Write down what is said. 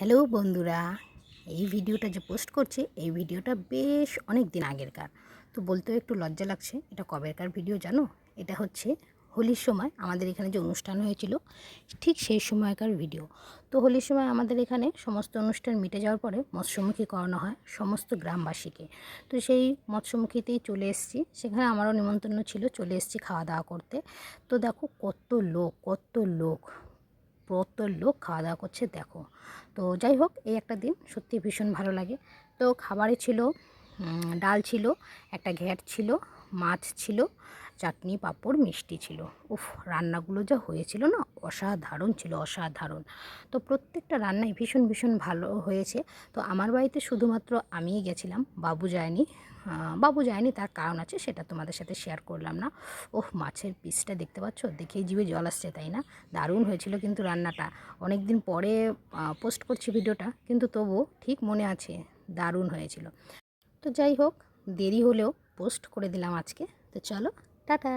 Hello বন্ধুরা, এই ভিডিওটা যে পোস্ট করছি, এই ভিডিওটা বেশ অনেক দিন আগেরকার। তো বলতেও একটু লজ্জা লাগছে, এটা কবেরকার ভিডিও জানো? এটা হচ্ছে হোলির সময় আমাদের এখানে যে অনুষ্ঠান হয়েছিল, ঠিক সেই সময়কার ভিডিও। তো হোলির সময় আমাদের এখানে সমস্ত অনুষ্ঠান মিটে যাওয়ার পরে মৎস্যমুখী করানো হয় সমস্ত গ্রামবাসীকে। তো সেই মৎস্যমুখীতেই চলে এসেছি, সেখানে আমারও নিমন্ত্রণ ছিল, চলে এসেছি খাওয়া দাওয়া করতে। তো দেখো কত লোক কত লোক। কত লোক খাওয়া দাওয়া করছে, দেখো। তো যাই হোক, এই একটা দিন সত্যি ভীষণ ভালো লাগে। তো খাবারে ছিল ডাল ছিল, একটা ঘ্যাট ছিল মাছ ছিল, চাটনি, পাঁপড়, মিষ্টি ছিল। উফ, রান্নাগুলো যা হয়েছিল না, অসাধারণ ছিল, অসাধারণ। তো প্রত্যেকটা রান্নাই ভীষণ ভীষণ ভালো হয়েছে। তো আমার বাড়িতে শুধুমাত্র আমিই গেছিলাম, বাবু যায়নি। বাবু যায়নি, তার কারণ আছে, সেটা তোমাদের সাথে শেয়ার করলাম না। ওহ মাছের পিসটা দেখতে পাচ্ছ? দেখেই জীবে জল আসছে, তাই না? দারুণ হয়েছিল কিন্তু রান্নাটা। অনেক দিন পরে পোস্ট করছি ভিডিওটা, কিন্তু তবুও ঠিক মনে আছে, দারুণ হয়েছিল। তো যাই হোক, দেরি হলেও পোস্ট করে দিলাম আজকে। তো চলো টাটা।